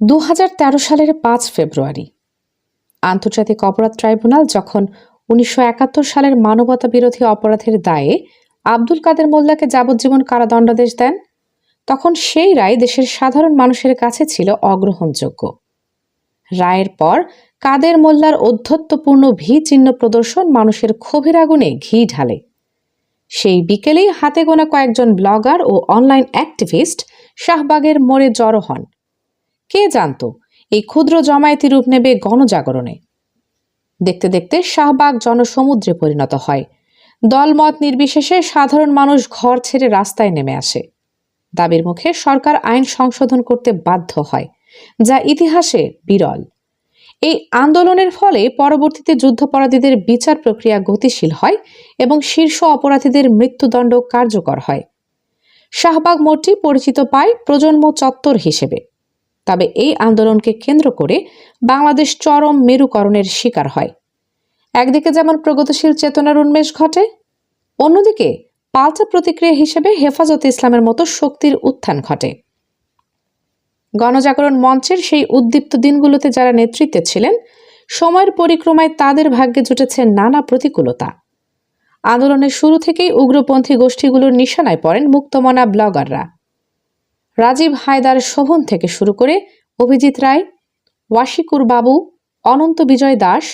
দু হাজার তেরো সালের পাঁচ ফেব্রুয়ারি। আন্তর্জাতিক অপরাধ ট্রাইব্যুনাল যখন উনিশশো একাত্তর সালের মানবতা বিরোধী অপরাধের দায়ে আব্দুল কাদের মোল্লাকে যাবজ্জীবন কারাদণ্ডাদেশ দেন, তখন সেই রায় দেশের সাধারণ মানুষের কাছে ছিল অগ্রহণযোগ্য। রায়ের পর কাদের মোল্লার অধ্যত্বপূর্ণ ভি চিহ্ন প্রদর্শন মানুষের ক্ষোভের আগুনে ঘি ঢালে। সেই বিকেলেই হাতে গোনা কয়েকজন ব্লগার ও অনলাইন অ্যাক্টিভিস্ট শাহবাগের মোড়ে জড়ো হন। কে জানতো? এই ক্ষুদ্র জমায়েতি রূপ নেবে গণজাগরণে। দেখতে দেখতে শাহবাগ জনসমুদ্রে পরিণত হয়। দলমত নির্বিশেষে সাধারণ মানুষ ঘর ছেড়ে রাস্তায় নেমে আসে। দাবির মুখে সরকার আইন সংশোধন করতে বাধ্য হয়, যা ইতিহাসে বিরল। এই আন্দোলনের ফলে পরবর্তীতে যুদ্ধাপরাধীদের বিচার প্রক্রিয়া গতিশীল হয় এবং শীর্ষ অপরাধীদের মৃত্যুদণ্ড কার্যকর হয়। শাহবাগ মোড়টি পরিচিত পায় প্রজন্ম চত্বর হিসেবে। তবে এই আন্দোলনকে কেন্দ্র করে বাংলাদেশ চরম মেরুকরণের শিকার হয়। একদিকে যেমন প্রগতিশীল চেতনার উন্মেষ ঘটে, অন্যদিকে পাল্টা প্রতিক্রিয়া হিসেবে হেফাজতে ইসলামের মতো শক্তির উত্থান ঘটে। গণজাগরণ মঞ্চের সেই উদ্দীপ্ত দিনগুলোতে যারা নেতৃত্বে ছিলেন, সময়ের পরিক্রমায় তাদের ভাগ্যে জুটেছে নানা প্রতিকূলতা। আন্দোলনের শুরু থেকেই উগ্রপন্থী গোষ্ঠীগুলোর নিশানায় পড়েন মুক্তমনা ব্লগাররা। রাজীব হায়দার শোভন থেকে শুরু করে অভিজিৎ রায়, ওয়াশিকুর বাবু, অনন্ত বিজয় দাস,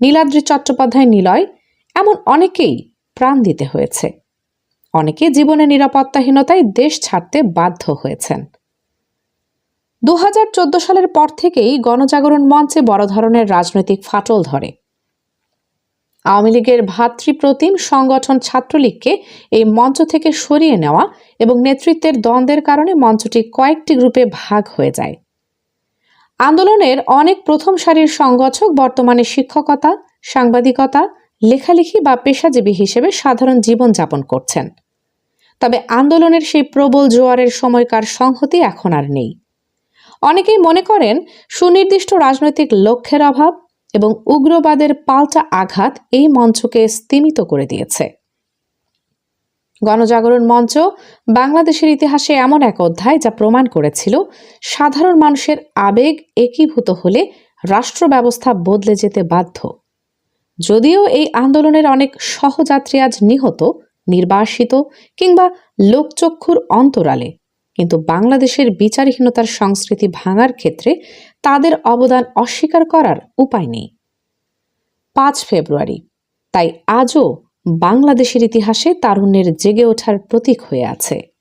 নীলাদ্রি চট্টোপাধ্যায় নিলয়, এমন অনেকেই প্রাণ দিতে হয়েছে। অনেকে জীবনে নিরাপত্তাহীনতায় দেশ ছাড়তে বাধ্য হয়েছেন। দু হাজার চোদ্দ সালের পর থেকেই গণজাগরণ মঞ্চে বড় ধরনের রাজনৈতিক ফাটল ধরে। আওয়ামী লীগের ভাতৃপ্রতিম সংগঠন ছাত্রলীগকে এই মঞ্চ থেকে সরিয়ে নেওয়া এবং নেতৃত্বের দ্বন্দ্বের কারণে মঞ্চটি কয়েকটি গ্রুপে ভাগ হয়ে যায়। আন্দোলনের অনেক প্রথম সারির সংগঠক বর্তমানে শিক্ষকতা, সাংবাদিকতা, লেখালেখি বা পেশাজীবী হিসেবে সাধারণ জীবন যাপন করছেন। তবে আন্দোলনের সেই প্রবল জোয়ারের সময়কার সংহতি এখন আর নেই। অনেকেই মনে করেন, সুনির্দিষ্ট রাজনৈতিক লক্ষ্যের অভাব এবং উগ্রবাদের পাল্টা আঘাত এই মঞ্চকে স্তিমিত করে দিয়েছে। গণজাগরণ মঞ্চ বাংলাদেশের ইতিহাসে এমন এক অধ্যায় যা প্রমাণ করেছিল, সাধারণ মানুষের আবেগ একীভূত হলে রাষ্ট্র ব্যবস্থা বদলে যেতে বাধ্য। যদিও এই আন্দোলনের অনেক সহযাত্রী আজ নিহত, নির্বাসিত কিংবা লোকচক্ষুর অন্তরালে কিন্তু বাংলাদেশের বিচারহীনতার সংস্কৃতি ভাঙার ক্ষেত্রে তাদের অবদান অস্বীকার করার উপায় নেই। পাঁচ ফেব্রুয়ারি, তাই আজও বাংলাদেশের ইতিহাসে তারুণ্যের জেগে ওঠার প্রতীক হয়ে আছে।